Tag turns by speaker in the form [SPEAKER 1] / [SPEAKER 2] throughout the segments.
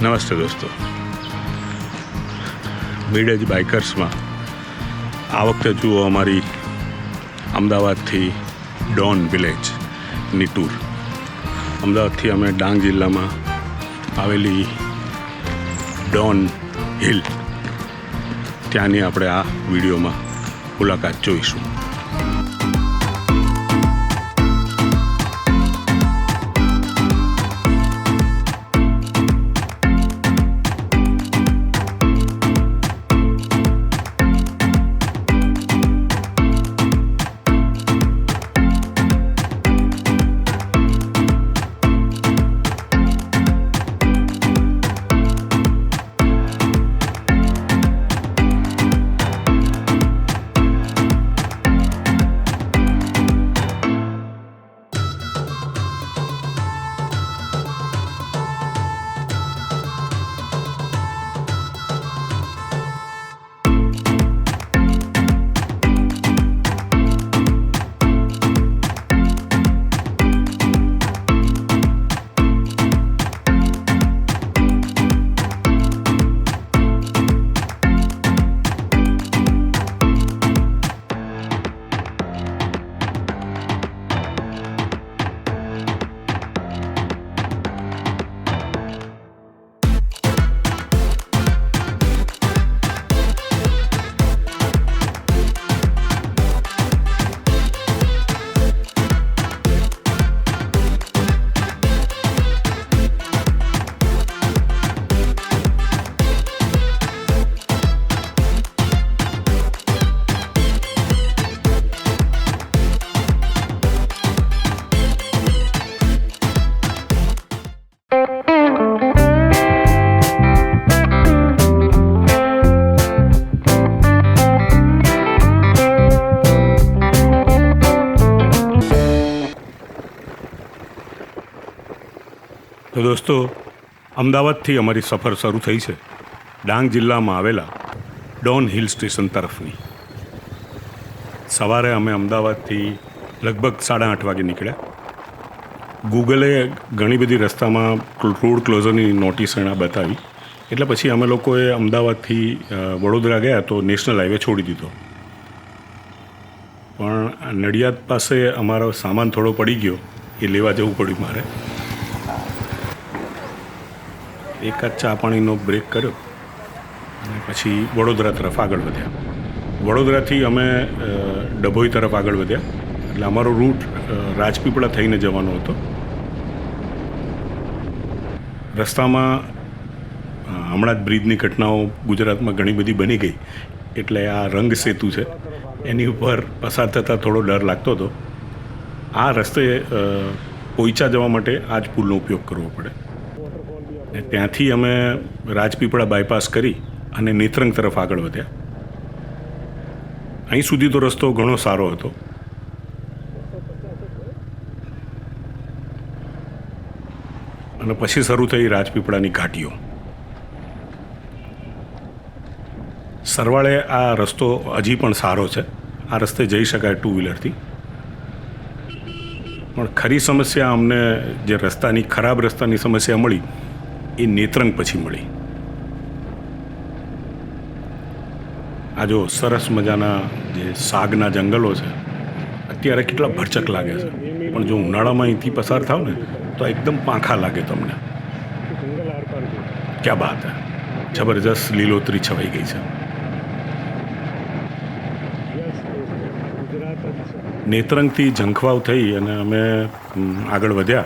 [SPEAKER 1] નમસ્તે દોસ્તો. મિડેજ બાઇકર્સમાં આ વખતે જુઓ અમારી અમદાવાદથી ડોન વિલેજની ટૂર અમદાવાદથી અમે ડાંગ જિલ્લામાં આવેલી ડોન હિલ ત્યાંની આપણે આ વિડીયોમાં મુલાકાત જોઈશું. તો દોસ્તો, અમદાવાદથી અમારી સફર શરૂ થઈ છે. ડાંગ જિલ્લામાં આવેલા ડોન હિલ સ્ટેશન તરફની. સવારે અમે અમદાવાદથી લગભગ સાડા આઠ વાગે નીકળ્યા. ગૂગલે ઘણી બધી રસ્તામાં રોડ ક્લોઝરની નોટિસ એના બતાવી. એટલે પછી અમે લોકોએ અમદાવાદથી વડોદરા ગયા તો નેશનલ હાઈવે છોડી દીધો. પણ નડિયાદ પાસે અમારો સામાન થોડો પડી ગયો. એ લેવા જવું પડ્યું મારે. એકાદ ચા પાણીનો બ્રેક કર્યો અને પછી વડોદરા તરફ આગળ વધ્યા. વડોદરાથી અમે ડભોઈ તરફ આગળ વધ્યા. એટલે અમારો રૂટ રાજપીપળા થઈને જવાનો હતો. રસ્તામાં હમણાં જ બ્રિજની ઘટનાઓ ગુજરાતમાં ઘણી બધી બની ગઈ. એટલે આ રંગ સેતુ છે. એની ઉપર પસાર થતાં થોડો ડર લાગતો હતો. આ રસ્તે પોઈચા જવા માટે આ જ પુલનો ઉપયોગ કરવો પડે. ને ત્યાંથી અમે રાજપીપળા બાયપાસ કરી અને નેત્રંગ તરફ આગળ વધ્યા. અહીં સુધી તો રસ્તો ઘણો સારો હતો. અને પછી શરૂ થઈ રાજપીપળાની ઘાટીઓ. સરવાળે આ રસ્તો હજી પણ સારો છે. આ રસ્તે જઈ શકાય ટુ વ્હીલરથી પણ ખરી સમસ્યા અમને જે રસ્તાની ખરાબ રસ્તાની સમસ્યા મળી એ નેત્રંગ પછી મળી. આ જો સરસ મજાના જે સાગના જંગલો છે, અત્યારે કેટલા ભરચક લાગે છે. પણ જો ઉનાળામાં અહીંથી પસાર થાવ ને, તો એકદમ પાંખા લાગે તમને. ક્યાં બાત હે? જબરજસ્ત લીલોતરી છવાઈ ગઈ છે. નેત્રંગથી ઝંખવાવ થઈ અને અમે આગળ વધ્યા.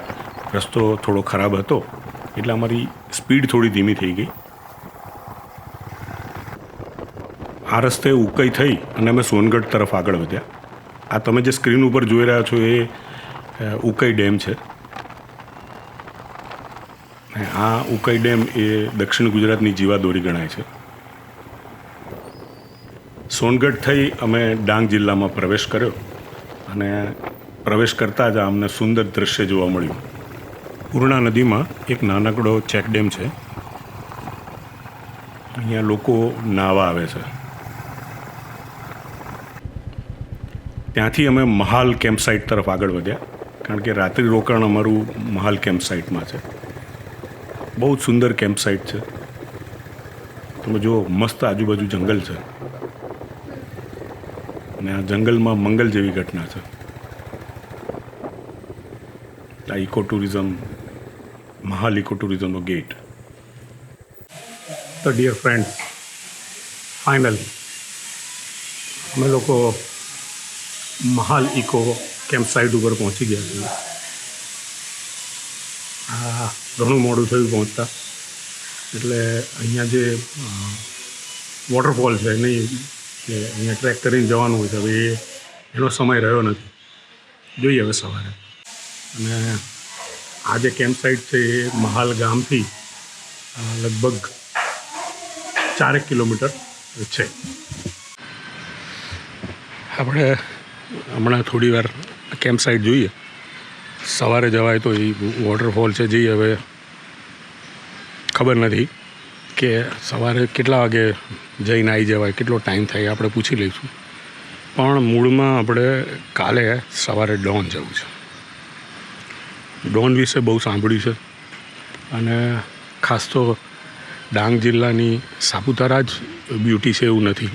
[SPEAKER 1] રસ્તો થોડો ખરાબ હતો, એટલે અમારી સ્પીડ થોડી ધીમી થઈ ગઈ. આ રસ્તે ઉકઈ થઈ અને અમે સોનગઢ તરફ આગળ વધ્યા. આ તમે જે સ્ક્રીન ઉપર જોઈ રહ્યા છો એ ઉકાઈ ડેમ છે. આ ઉકઈ ડેમ એ દક્ષિણ ગુજરાતની જીવાદોરી ગણાય છે. સોનગઢ થઈ અમે ડાંગ જિલ્લામાં પ્રવેશ કર્યો અને પ્રવેશ કરતાં જ અમને સુંદર દૃશ્ય જોવા મળ્યું. પૂર્ણા નદીમાં એક નાનકડો ચેક ડેમ છે. અહીંયા લોકો નાહવા આવે છે. ત્યાંથી અમે મહાલ કેમ્પ સાઇટ તરફ આગળ વધ્યા, કારણ કે રાત્રિ રોકાણ અમારું મહાલ કેમ્પ સાઇટમાં છે. બહુ જ સુંદર કેમ્પ સાઇટ છે. તમે જુઓ, મસ્ત આજુબાજુ જંગલ છે. અને આ જંગલમાં મંગલ જેવી ઘટના છે. આ ઇકો ટુરિઝમ ઇકો ટુરિઝમનો ગેટ. તો ડિયર ફ્રેન્ડ, ફાઇનલ. અમે લોકો મહાલ ઇકો કેમ્પ સાઇટ ઉપર પહોંચી ગયા છીએ. આ ઘણું મોડું થયું પહોંચતા. એટલે અહીંયા જે વોટરફોલ છે, નહીં કે અહીંયા ટ્રેક કરીને જવાનું હોય છે, હવે એનો સમય રહ્યો નથી. જોઈએ હવે સવારે. અને આ જે કેમ્પ સાઇટ છે એ મહાલ ગામથી લગભગ ચારેક કિલોમીટર છે. આપણે હમણાં થોડી વાર કેમ્પ સાઇટ જોઈએ. સવારે જવાય તો એ વોટરફોલ છે જે, હવે ખબર નથી કે સવારે કેટલા વાગે જઈને આવી જવાય, કેટલો ટાઈમ થાય આપણે પૂછી લઈશું. પણ મૂળમાં આપણે કાલે સવારે ડોન જવું છે. ડોન વિશે બહુ સાંભળ્યું છે. અને ખાસ તો ડાંગ જિલ્લાની સાપુતારા જ બ્યુટી છે એવું નથી.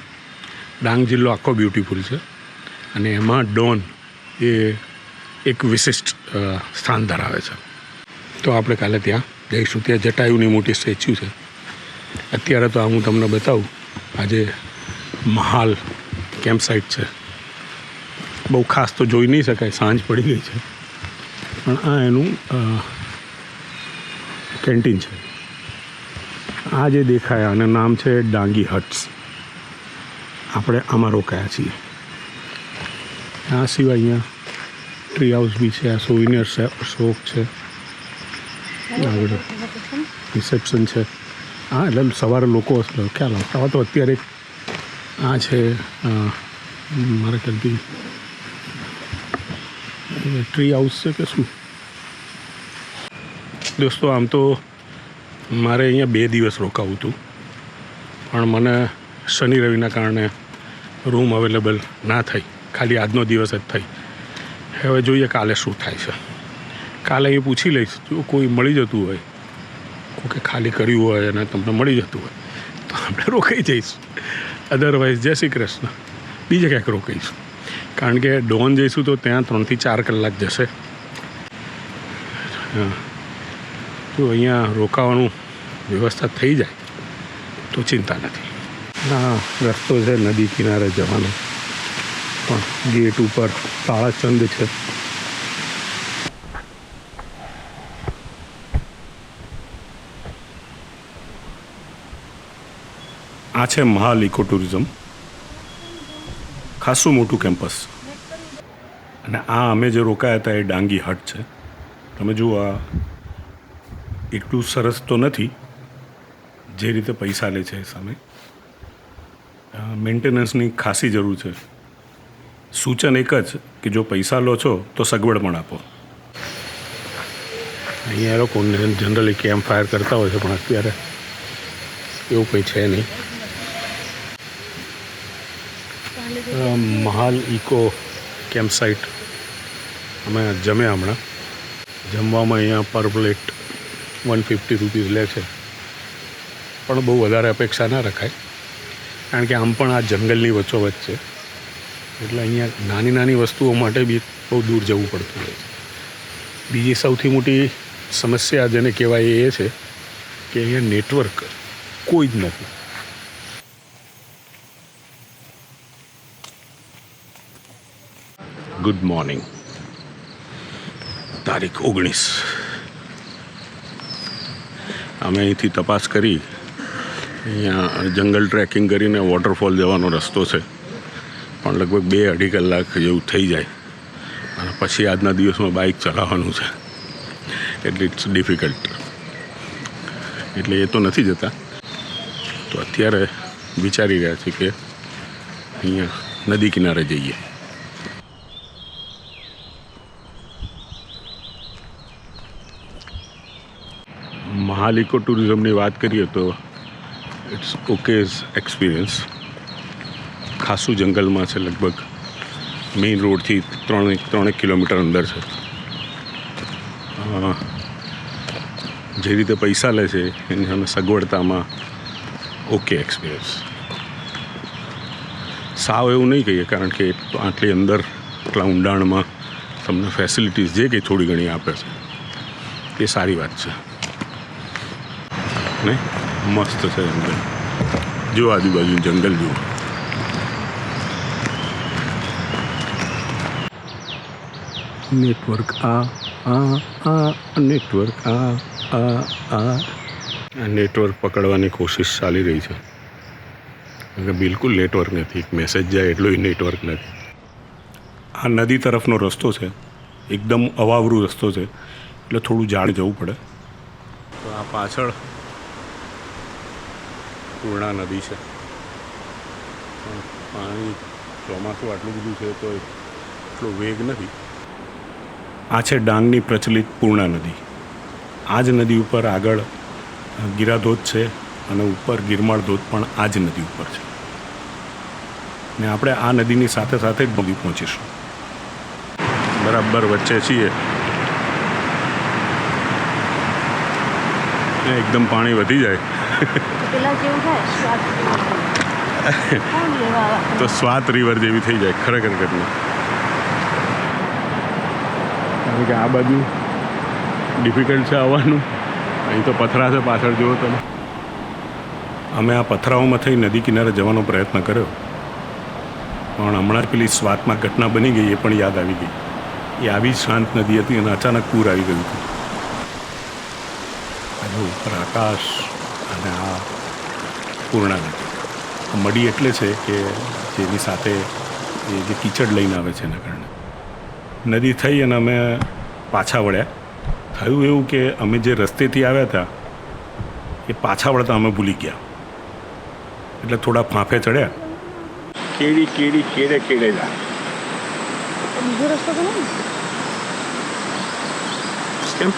[SPEAKER 1] ડાંગ જિલ્લો આખો બ્યુટીફુલ છે. અને એમાં ડોન એ એક વિશિષ્ટ સ્થાન ધરાવે છે. તો આપણે કાલે ત્યાં જઈશું. ત્યાં જટાયુની મોટી સ્ટેચ્યુ છે. અત્યારે તો હું તમને બતાવું, આજે મહાલ કેમ્પ સાઇટ છે. બહુ ખાસ તો જોઈ નહીં શકાય, સાંજ પડી ગઈ છે. પણ આ એનું કેન્ટીન છે. આ જે દેખાય, આનું નામ છે ડાંગી હટ્સ આપણે આમાં રોકાયા છીએ. આ સિવાય અહીંયા ટ્રી હાઉસ બી છે, આ સોવિનિયર શોપ છે. આગળ રિસેપ્શન છે. હા, એટલે સવારે લોકો ખ્યાલ આવતા તો અત્યારે આ છે મારા ખ્યાલથી ટ્રી હાઉસ છે કે શું? દોસ્તો, આમ તો મારે અહીંયા બે દિવસ રોકાવું હતું. પણ મને શનિ રવિના કારણે રૂમ અવેલેબલ ના થઈ. ખાલી આજનો દિવસ જ થઈ. હવે જોઈએ કાલે શું થાય છે. કાલે એ પૂછી લઈશ, જો કોઈ મળી જતું હોય કોઈ ખાલી કર્યું હોય અને તમને મળી જતું હોય, તો આપણે રોકાઈ જઈશું. અધરવાઇઝ જય શ્રી કૃષ્ણ. બીજે ક્યાંક રોકાઈશું. કારણ કે ડોન જઈશું તો ત્યાં ત્રણથી ચાર કલાક જશે. હા. જો અહીંયા રોકાવાનું વ્યવસ્થા થઈ જાય, તો ચિંતા નથી. ના, રસ્તો છે નદી કિનારે જવાનો. પણ ગેટ ઉપર તાળાચંદ છે. આ છે મહાલ ઇકો ટુરિઝમ ખાસું મોટું કેમ્પસ. અને આ અમે જે રોકાયા હતા એ ડાંગી હટ છે. તમે જુઓ આ એટલું સરસ તો નથી, જે રીતે પૈસા લે છે એ સામે. મેન્ટેનન્સની ખાસી જરૂર છે. સૂચન એક જ કે જો પૈસા લો છો તો સગવડ પણ આપો. અહીંયા એ લોકો જનરલી કેમ્પ ફાયર કરતા હોય છે, પણ અત્યારે એવું કંઈ છે નહીં. મહાલ ઇકો કેમ્પ સાઇટ અમે જમ્યા હમણાં. જમવામાં અહીંયા પર પ્લેટ વન ફિફ્ટી રૂપીઝ લે છે. પણ બહુ વધારે અપેક્ષા ના રખાય. કારણ કે આમ પણ આ જંગલની વચ્ચોવચ્ચ છે. એટલે અહીંયા નાની નાની વસ્તુઓ માટે બી બહુ દૂર જવું પડતું હોય છે. બીજી સૌથી મોટી સમસ્યા જેને કહેવાય એ છે કે અહીંયા નેટવર્ક કોઈ જ નથી. ગુડ મોર્નિંગ તારીખ ઓગણીસ. અમે અહીંથી તપાસ કરી. અહીંયા જંગલ ટ્રેકિંગ કરીને વોટરફોલ જવાનો રસ્તો છે. પણ લગભગ બે અઢી કલાક જેવું થઈ જાય. અને પછી આજના દિવસમાં બાઇક ચલાવવાનું છે. એટલે ઇટ્સ ડિફિકલ્ટ એટલે એ તો નથી જતા. તો અત્યારે વિચારી રહ્યા છીએ કે અહીંયા નદી કિનારે જઈએ. મહાલ ઇકો ટુરિઝમની વાત કરીએ તો ઇટ્સ ઓકેઝ એક્સપિરિયન્સ ખાસું જંગલમાં છે લગભગ. મેઇન રોડથી ત્રણ ત્રણેક કિલોમીટર અંદર છે. જે રીતે પૈસા લે છે એની સામે સગવડતામાં ઓકે એક્સપિરિયન્સ સાવ એવું નહીં કહીએ, કારણ કે આટલી અંદર આટલા ઊંડાણમાં તમને ફેસિલિટીઝ જે કંઈ થોડી ઘણી આપે છે, એ સારી વાત છે. ને? મસ્ત છે જંગલ જો આજુબાજુ જંગલ જુઓ. નેટવર્ક આ આ આ નેટવર્ક આ આ આ. નેટવર્ક પકડવાની કોશિશ ચાલી રહી છે. કે બિલકુલ નેટવર્ક નથી. મેસેજ જાય એટલું નેટવર્ક નથી. આ નદી તરફનો રસ્તો છે. એકદમ અવાવરું રસ્તો છે. એટલે થોડું જાણ જવું પડે. તો આ પાછળ પૂર્ણા નદી છે. પાણી ચોમાસું આટલું બધું છે તો એટલો વેગ નથી. આ છે ડાંગની પ્રચલિત પૂર્ણા નદી. આ જ નદી ઉપર આગળ ગિરાધોધ છે અને ઉપર ગિરમાળ ધોધ પણ આ જ નદી ઉપર છે. ને આપણે આ નદીની સાથે સાથે જ બગી પહોંચીશું. બરાબર વચ્ચે છીએ. એકદમ પાણી વધી જાય.
[SPEAKER 2] પેલા જેવું થાય આવે?
[SPEAKER 1] તો સ્વાત રિવર જેવી થઈ જાય, ખરેખર ઘટના. કારણ કે આ બાજુ ડિફિકલ્ટ છે આવવાનું. અહીં તો પથરા છે પાછળ, જુઓ તમે. અમે આ પથરાઓમાં થઈ નદી કિનારે જવાનો પ્રયત્ન કર્યો. પણ હમણાં પેલી સ્વાતમાં ઘટના બની ગઈ, એ પણ યાદ આવી ગઈ. એ આવી શાંત નદી હતી અને અચાનક પૂર આવી ગયું હતું. ઉપર આકાશ અને આ પૂર્ણા મડી એટલે છે કે જેની સાથે એ જે કીચડ લઈને આવે છે એના કારણે. નદી થઈ અને અમે પાછા વળ્યા. થયું એવું કે અમે જે રસ્તેથી આવ્યા હતા એ પાછા વળતા અમે ભૂલી ગયા. એટલે થોડા ફાંફે ચડ્યા. કેડી કેડી કેડે કેડે જા
[SPEAKER 2] બીજો રસ્તો તો નહીં
[SPEAKER 1] કેમ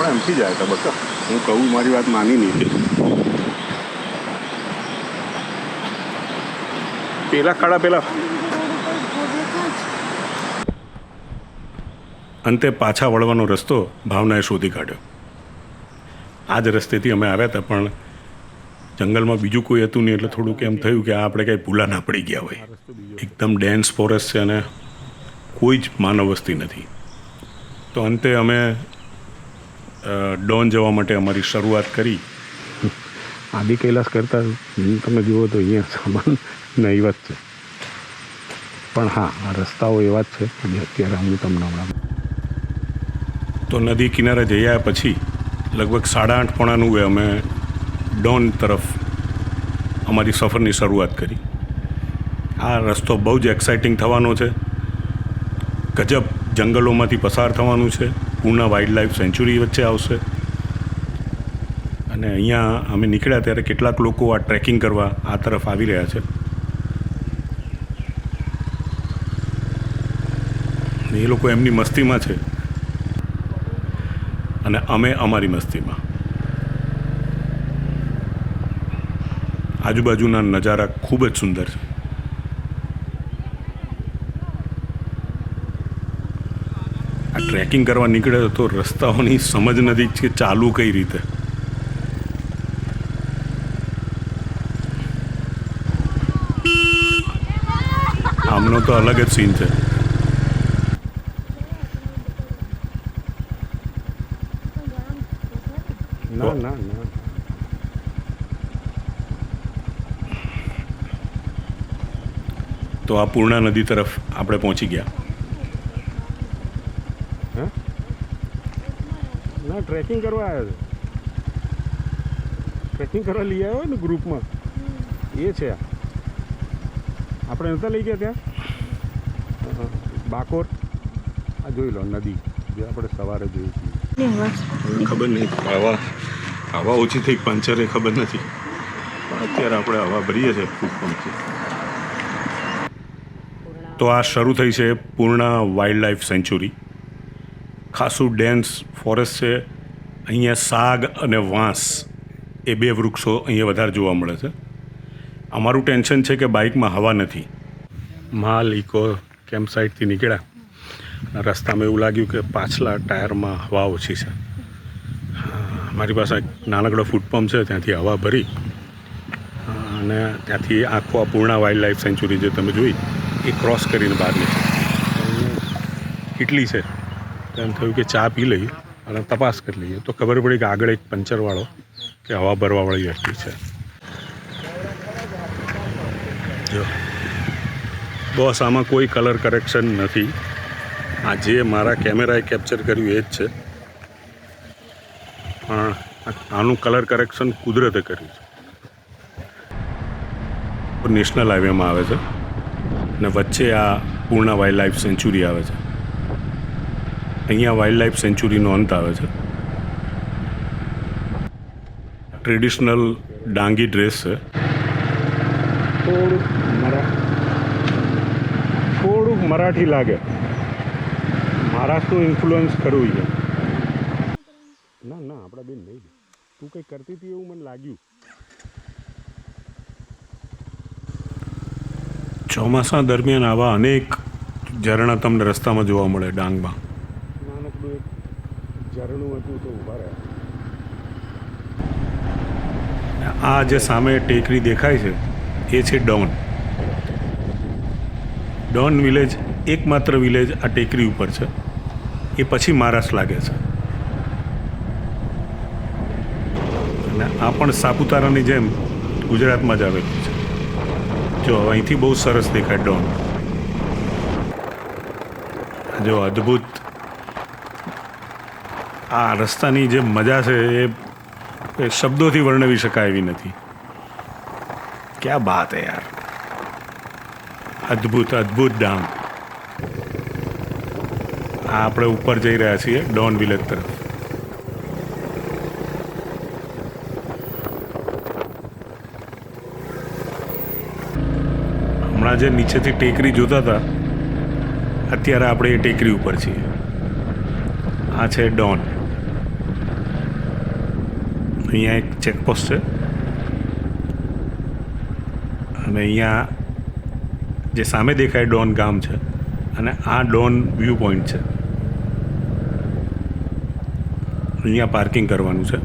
[SPEAKER 1] આપણે એમથી જાય હતા બકા હું કહું મારી વાત માની નહીં પેલા ખાડા પેલા અંતે પાછા વળવાનો રસ્તો ભાવનાએ શોધી કાઢ્યો. આ જ રસ્તેથી અમે આવ્યા હતા, પણ જંગલમાં બીજું કોઈ હતું નહીં, એટલે થોડુંક એમ થયું કે આ આપણે કંઈ ભૂલા ના પડી ગયા હોય. એકદમ ડેન્સ ફોરેસ્ટ છે અને કોઈ જ માનવ વસ્તી નથી. તો અંતે અમે ડોન જવા માટે અમારી શરૂઆત કરી. આદિ કૈલાસ કરતાં તમે જુઓ તો અહીંયા સામાન નહીવત છે. પણ હા આ રસ્તાઓ એવા જ છે અને અત્યારે હું તમને હમણાં તો નદી કિનારે જઈ આવ્યા પછી લગભગ સાડા આઠ પોણાનું એ અમે ડોન તરફ અમારી સફરની શરૂઆત કરી. આ રસ્તો બહુ જ એક્સાઇટિંગ થવાનો છે. ગજબ જંગલોમાંથી પસાર થવાનું છે. પૂના વાઇલ્ડ લાઈફ સેન્ચુરી વચ્ચે આવશે. અને અહીંયા અમે નીકળ્યા ત્યારે કેટલાક લોકો આ ટ્રેકિંગ કરવા આ તરફ આવી રહ્યા છે. એ લોકો એમની મસ્તીમાં છે. અને અમે અમારી મસ્તીમાં. આજુબાજુના નજારા ખૂબ જ સુંદર છે. ટ્રેકિંગ કરવા નીકળે તો રસ્તાઓની સમજ નથી કે ચાલુ કઈ રીતે. આમનો તો અલગ જ સીન છે. ના ના ના. તો આ પૂર્ણા નદી તરફ આપણે પહોંચી ગયા ના ટ્રેકિંગ કરવા આવ્યા છે. ટ્રેકિંગ કરવા લઈ આવ્યો ને ગ્રુપમાં. એ છે આ. આપણે નતા લઈ ગયા ત્યાં? બાકોર. આ જોઈ લો નદી. જે આપણે સવારે જોઈ હતી ખબર નહીં હવા હવા ઓછી થઈ પંચર એ ખબર નથી. પણ અત્યારે આપણે હવા ભરીએ છીએ ખૂબ પંચર તો આ શરૂ થઈ છે પૂર્ણા વાઇલ્ડ લાઈફ સેન્ચુરી. ખાસું ડેન્સ ફોરેસ્ટ છે. અહીંયા સાગ અને વાંસ એ બે વૃક્ષો અહીંયા વધારે જોવા મળે છે. અમારું ટેન્શન છે કે બાઇકમાં હવા નથી. માલ ઇકો કેમ્પ સાઇટથી નીકળ્યા? રસ્તામાં એવું લાગ્યું કે પાછલા ટાયરમાં હવા ઓછી છે. મારી પાસે નાનકડો ફૂડ પંપ છે, ત્યાંથી હવા ભરી. અને ત્યાંથી આખો આ પૂર્ણા વાઇલ્ડ લાઈફ સેન્ચુરી જે તમે જોઈ, એ ક્રોસ કરીને બહાર નીકળી ઇટલી છે? એમ થયું કે ચા પી લઈએ. અને તપાસ કરી લઈએ. તો ખબર પડી કે આગળ એક પંચરવાળો કે હવા ભરવાવાળી વ્યક્તિ છે. જો. બસ, આમાં કોઈ કલર કરેક્શન નથી. આ જે મારા કેમેરાએ કેપ્ચર કર્યું એ જ છે. પણ આનું કલર કરેક્શન કુદરતે કર્યું છે. નેશનલ હાઈવેમાં આવે છે. અને વચ્ચે આ પૂર્ણા વાઇલ્ડ લાઈફ સેન્ચુરી આવે છે. અહીંયા વાઇલ્ડ લાઈફ સેન્ચુરીનો અંત આવે છે. ટ્રેડિશનલ ડાંગી ડ્રેસ છે. થોડુંક મરાઠી લાગે. મહારાષ્ટ્રનું ઇન્ફ્લુઅન્સ ખરું છે ના ના આપણા બેન નહીં. તું કંઈ કરતી હતી એવું મને લાગ્યું. ચોમાસા દરમિયાન આવા અનેક ઝરણા તમને રસ્તામાં જોવા મળે ડાંગમાં. ઝરણું હતું તો ઊભા રહ્યા. આ જે સામે ટેકરી દેખાય છે, એ છે ડોન. ડોન વિલેજ, એકમાત્ર વિલેજ આ ટેકરી ઉપર છે. એ પછી મહારાષ્ટ્ર લાગે છે. અને આ પણ સાપુતારાની જેમ ગુજરાતમાં જ આવેલું છે. જો અહીંથી બહુ સરસ દેખાય ડોન. જો અદ્ભુત આ રસ્તાની જે મજા છે એ શબ્દોથી વર્ણવી શકાય એવી નથી. ક્યાં બાત હે યાર. અદ્ભુત અદ્ભુત ડામ. આ આપણે ઉપર જઈ રહ્યા છીએ ડોન વિલેજ તરફ. હમણાં જે નીચેથી ટેકરી જોતા હતા, અત્યારે આપણે એ ટેકરી ઉપર છીએ. આ છે ડોન. અહીંયા એક ચેકપોસ્ટ છે. અને અહીંયા જે સામે દેખાય ડોન ગામ છે અને આ ડોન વ્યૂ પોઈન્ટ છે. અહીંયા પાર્કિંગ કરવાનું છે.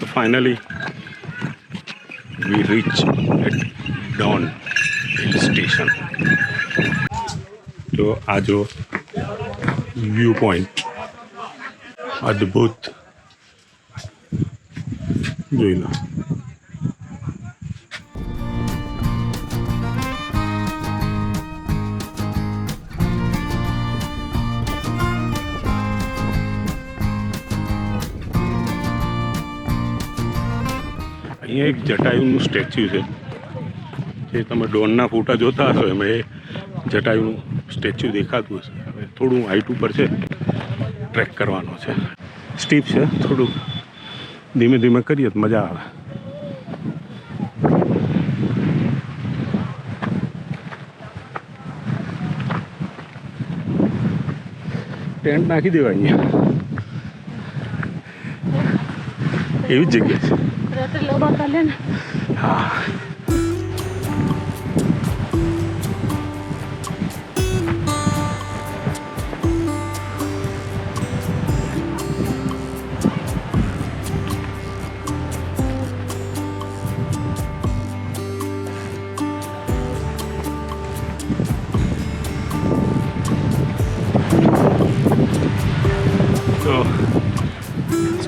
[SPEAKER 1] તો finally we reach at Don hill station તો આ જો વ્યૂ પોઈન્ટ અદ્ભુત. જોઈ લો. અહીંયા એક જટાયુનું સ્ટેચ્યુ છે. જે તમે ડોનના ફોટા જોતા હશો એમાં એ જટાયુનું સ્ટેચ્યુ દેખાતું હશે. હવે થોડું હાઈટ ઉપર છે. ટ્રેક કરવાનો છે. સ્ટીપ છે. થોડું ધીમે ધીમે કરીએ તો મજા આવે. ટેન્ટ નાખી દેવાય અહીંયા. એવી જ જગ્યા છે. હા.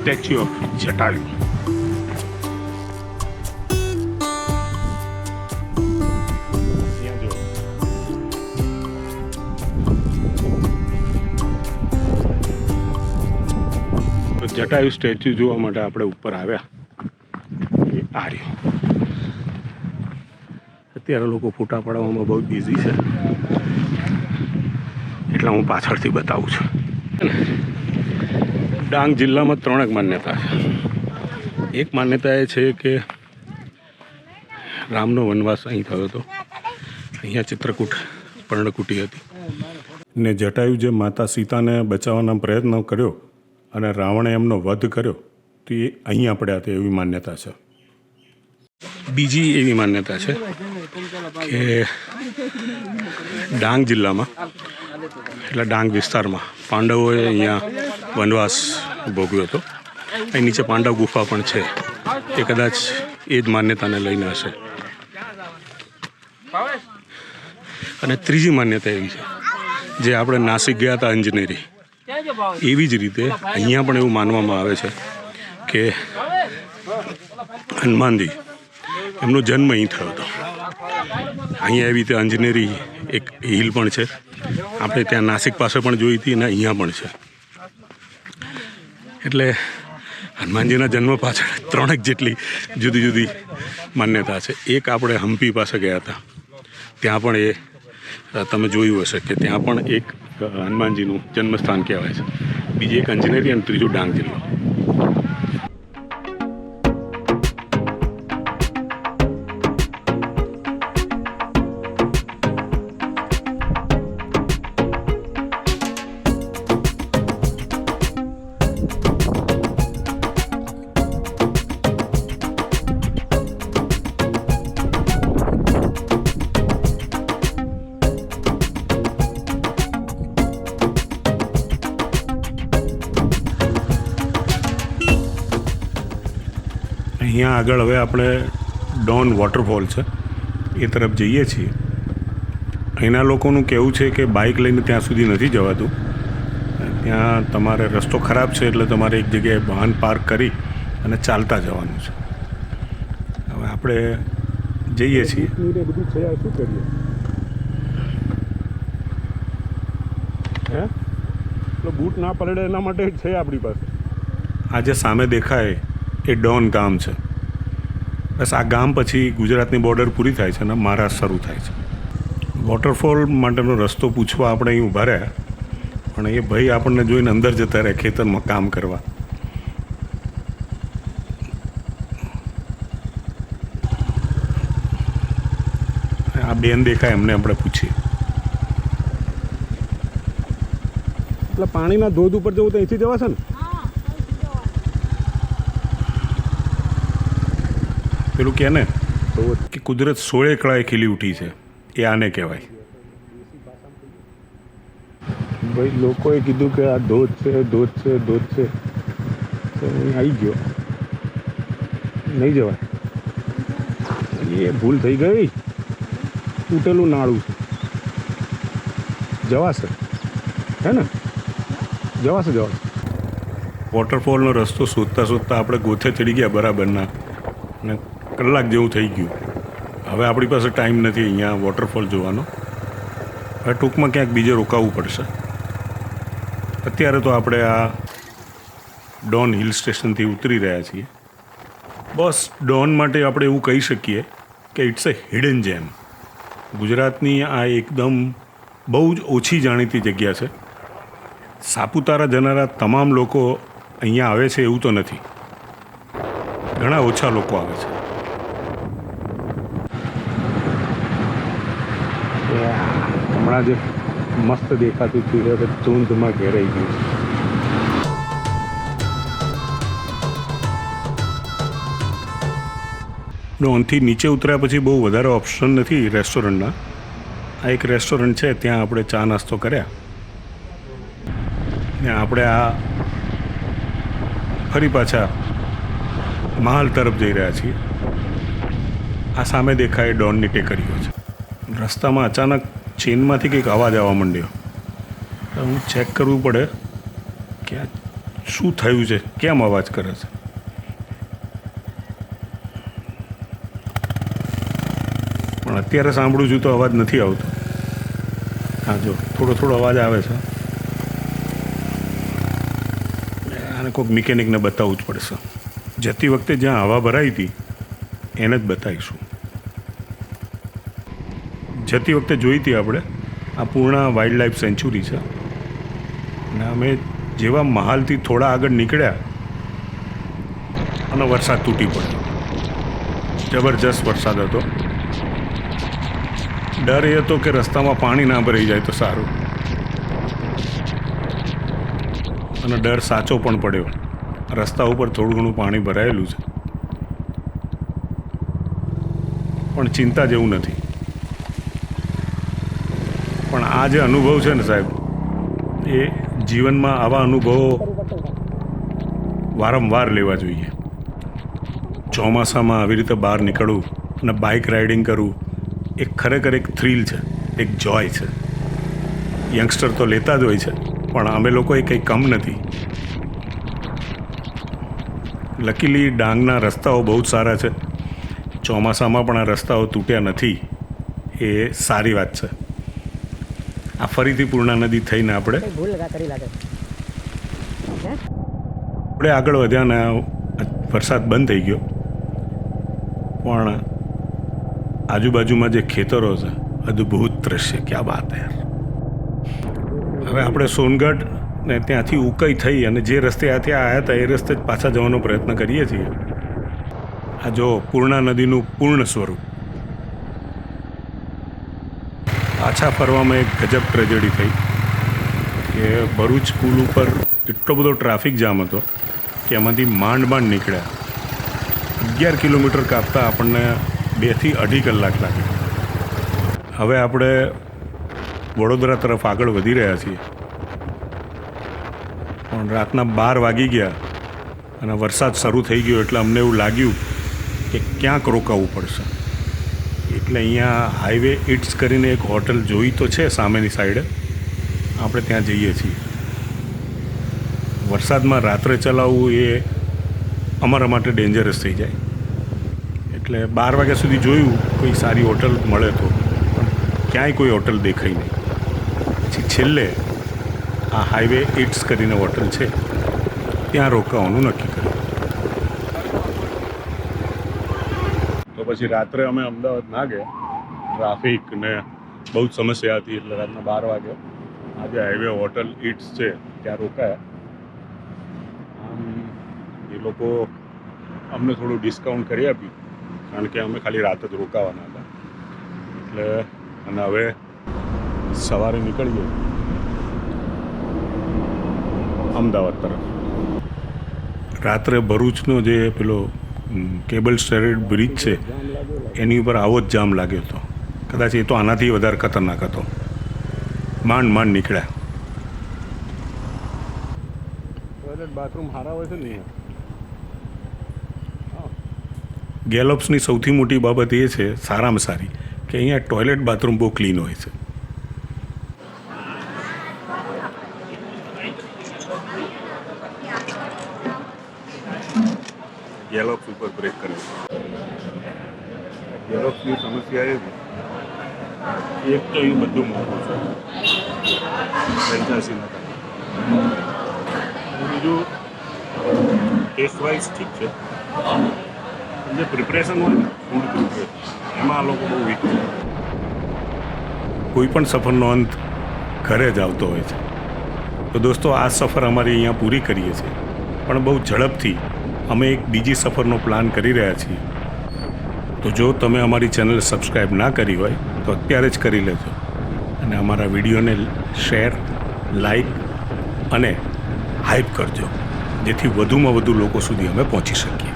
[SPEAKER 1] Statue of Jatayu. અહીંયા જટાયુ સ્ટેચ્યુ જોવા માટે આપણે ઉપર આવ્યા. એ આ રહ્યો અત્યારે લોકો ફોટા પાડવામાં બહુ બિઝી છે. એટલે હું પાછળથી બતાવું છું. ડાંગ જિલ્લામાં ત્રણેક માન્યતા છે. એક માન્યતા એ છે કે રામનો વનવાસ અહીં થયો હતો. અહીંયા ચિત્રકૂટ પર્ણકુટી હતી. ને જટાયુ જે માતા સીતાને બચાવવાના પ્રયત્ન કર્યો અને રાવણે એમનો વધ કર્યો તો એ અહીંયા પડ્યા હતા એવી માન્યતા છે. બીજી એવી માન્યતા છે કે ડાંગ જિલ્લામાં એટલે ડાંગ વિસ્તારમાં પાંડવોએ અહીંયા વનવાસ ભોગવ્યો હતો. અહીં નીચે પાંડવ ગુફા પણ છે. એ કદાચ એ જ માન્યતાને લઈને હશે. અને ત્રીજી માન્યતા એવી છે, જે આપણે નાસિક ગયા હતા અંજનેરી. એવી જ રીતે અહીંયા પણ એવું માનવામાં આવે છે કે હનુમાનજી, એમનો જન્મ અહીં થયો હતો. અહીંયા એવી રીતે અંજનેરી એક હિલ પણ છે. આપણે ત્યાં નાસિક પાસે પણ જોઈ હતી અને અહીંયા પણ છે. એટલે હનુમાનજીના જન્મ પાછળ ત્રણેક જેટલી જુદી જુદી માન્યતા છે. એક આપણે હમ્પી પાસે ગયા હતા. ત્યાં પણ એ તમે જોયું હશે કે ત્યાં પણ એક હનુમાનજીનું જન્મસ્થાન કહેવાય છે. બીજી એક અંજનેરી અને ત્રીજું ડાંગ જિલ્લો. આગળ હવે આપણે ડોન વોટરફોલ છે એ તરફ જઈએ છીએ. અહીંના લોકોનું કહેવું છે કે બાઇક લઈને ત્યાં સુધી નથી જવાતું. ત્યાં તમારે રસ્તો ખરાબ છે એટલે તમારે એક જગ્યાએ વાહન પાર્ક કરી અને ચાલતા જવાનું છે. હવે આપણે જઈએ છીએ. શું કરીએ હે? એટલે બૂટ ના પડે એના માટે છે આપણી પાસે. આ જે સામે દેખાય એ ડોન ગામ છે. બસ આ ગામ પછી ગુજરાતની બોર્ડર પૂરી થાય છે અને મહારાષ્ટ્ર શરૂ થાય છે. વોટરફોલ માટેનો રસ્તો પૂછવા આપણે અહીં ઊભા રહ્યા, પણ એ ભાઈ આપણને જોઈને અંદર જતા રહે ખેતરમાં કામ કરવા. આ બેન દેખાય, એમને આપણે પૂછીએ. એટલે પાણીના ધોધ ઉપર જવું તો અહીંથી જવાશે ને? પેલું કે ને કે કુદરત સોળે કળાએ ખીલી ઉઠી છે. એ આને કહેવાય. ભાઈ લોકોએ કીધું કે આ ધોધ છે ધોધ છે ધોધ છે. તો હું આવી ગયો. નહીં જવાય. એ ભૂલ થઈ ગઈ. તૂટેલું નાળું છે. જવાશે. હે ને? જવાશે જવાશે. વોટરફોલનો રસ્તો શોધતા શોધતા આપણે ગોથે ચડી ગયા બરાબરના. કલાક જેવું થઈ ગયું. હવે આપણી પાસે ટાઈમ નથી અહીંયા વોટરફોલ જોવાનો. હવે ટૂંકમાં ક્યાંક બીજે રોકાવું પડશે. અત્યારે તો આપણે આ ડોન હિલ સ્ટેશનથી ઉતરી રહ્યા છીએ. બસ ડોન માટે આપણે એવું કહી શકીએ કે ઇટ્સ અ હિડન જેમ ગુજરાતની આ એકદમ બહુ જ ઓછી જાણીતી જગ્યા છે. સાપુતારા જનારા તમામ લોકો અહીંયા આવે છે એવું તો નથી. ઘણા ઓછા લોકો આવે છે. હમણાં જે મસ્ત દેખાતું હતું એ હવે ધૂંધમાં ઘેરાઈ ગયું છે. ડોનથી નીચે ઉતર્યા પછી બહુ વધારે ઓપ્શન નથી રેસ્ટોરન્ટના. આ એક રેસ્ટોરન્ટ છે, ત્યાં આપણે ચા નાસ્તો કર્યા. ને આપણે આ ફરી પાછા મહાલ તરફ જઈ રહ્યા છીએ. આ સામે દેખાય ડોનની ટેકરીઓ છે. રસ્તામાં અચાનક ચેનમાંથી કંઈક અવાજ આવવા માંડ્યો. હું ચેક કરવું પડે કે આ શું થયું છે? કેમ અવાજ કરે છે? પણ અત્યારે સાંભળું છું તો અવાજ નથી આવતો. હા, જો, થોડો થોડો અવાજ આવે છે. આને કોઈક મિકેનિકને બતાવવું જ પડશે. જતી વખતે જ્યાં હવા ભરાઈ હતી, એને જ બતાવીશું. જતી વખતે જોઈ હતી આપણે. આ પૂર્ણા વાઇલ્ડ લાઈફ સેન્ચુરી છે. અને અમે જેવા મહાલથી થોડા આગળ નીકળ્યા, અને વરસાદ તૂટી પડ્યો. જબરજસ્ત વરસાદ હતો. ડર એ હતો કે રસ્તામાં પાણી ના ભરાઈ જાય તો સારું. અને ડર સાચો પણ પડ્યો. રસ્તા ઉપર થોડું ઘણું પાણી ભરાયેલું છે. પણ ચિંતા જેવું નથી પણ જે અનુભવ છે ને સાહેબ, એ જીવનમાં આવા અનુભવો વારંવાર લેવા જોઈએ. ચોમાસામાં આવી રીતે બહાર નીકળવું અને બાઇક રાઇડિંગ કરવું, એ ખરેખર એક થ્રિલ છે, એક જોય છે. યંગસ્ટર તો લેતા જ હોય છે, પણ અમે લોકો એ કંઈ કમ નથી. લકીલી ડાંગના રસ્તાઓ બહુ જ સારા છે. ચોમાસામાં પણ આ રસ્તાઓ તૂટ્યા નથી. એ સારી વાત છે. આ ફરીથી પૂર્ણા નદી થઈને આપણે આપણે આગળ વધ્યા ને વરસાદ બંધ થઈ ગયો. પણ આજુબાજુમાં જે ખેતરો છે અદ્ભુત દ્રશ્ય ક્યાં વાત યાર હવે આપણે સોનગઢ ને ત્યાંથી ઉકઈ થઈ અને જે રસ્તે આ ત્યાં આવ્યા હતા એ રસ્તે જ પાછા જવાનો પ્રયત્ન કરીએ છીએ. આ જો પૂર્ણા નદીનું પૂર્ણ સ્વરૂપ પાછા ફરવામાં એક ગજબ ટ્રેજેડી થઈ કે ભરૂચ પુલ ઉપર એટલો બધો ટ્રાફિક જામ હતો કે એમાંથી માંડ માંડ નીકળ્યા. અગિયાર કિલોમીટર કાપતા આપણને બેથી અઢી કલાક લાગે. હવે આપણે વડોદરા તરફ આગળ વધી રહ્યા છીએ. પણ રાતના બાર વાગી ગયા અને વરસાદ શરૂ થઈ ગયો એટલે અમને એવું લાગ્યું કે ક્યાંક રોકાવું પડશે. એટલે અહીંયા હાઈવે ઇટ્સ કરીને એક હોટલ જોઈ તો છે સામેની સાઈડે આપણે ત્યાં જઈએ છીએ. વરસાદમાં રાત્રે ચલાવવું એ અમારા માટે ડેન્જરસ થઈ જાય. એટલે બાર વાગ્યા સુધી જોયું, કોઈ સારી હોટલ મળે તો. પણ ક્યાંય કોઈ હોટલ દેખાઈ નહીં. પછી છેલ્લે આ હાઈવે ઇટ્સ કરીને હોટલ છે. ત્યાં રોકાવાનું નક્કી કર્યું તો પછી રાત્રે અમે અમદાવાદ ના ગયા. ટ્રાફિક ને બહુ જ સમસ્યા હતી એટલે રાતના બાર વાગે. આજે હાઈવે હોટલ ઇટ્સ છે, ત્યાં રોકાયા. આમ, એ લોકો અમને થોડું ડિસ્કાઉન્ટ કરી આપ્યું કારણ કે અમે ખાલી રાત જ રોકાવાના હતા. એટલે, અને હવે સવારે નીકળીએ અમદાવાદ તરફ. રાત્રે ભરૂચનો જે પેલો કેબલ સ્ટેરેડ બ્રિજ છે એની ઉપર આવો જ જામ લાગ્યો હતો. કદાચ એ તો આનાથી વધારે ખતરનાક હતો. માંડ માંડ નીકળ્યા. ટોયલેટ બાથરૂમ સારા હોય છે ને ગેલોપ્સની સૌથી મોટી બાબત એ છે સારામાં સારી કે અહીંયા ટોયલેટ બાથરૂમ બહુ ક્લીન હોય છે ગેલોપ્સ ઉપર બ્રેક કરે ગેલોપ્સની સમસ્યા એ છે એક તો એ બધું મોટું છે. પંચ્યાસી નકા બીજું ટેસ્ટ વાઇઝ ઠીક છે. જે પ્રિપરેશન હોય ને ફૂડ પ્રિપરેશન એમાં આ લોકો બહુ વીક છે. કોઈ પણ સફરનો અંત ઘરે જ આવતો હોય છે. તો દોસ્તો, આ સફર અમારી અહીંયા પૂરી કરીએ છીએ. પણ બહુ ઝડપથી અમે એક બીજી સફરનો પ્લાન કરી રહ્યા છીએ. તો જો તમે અમારી ચેનલ સબસ્ક્રાઈબ ના કરી હોય તો અત્યારે જ કરી લેજો. અને અમારા વિડીયોને શેર, લાઈક અને હાઇપ કરજો. જેથી વધુમાં વધુ લોકો સુધી અમે પહોંચી શકીએ.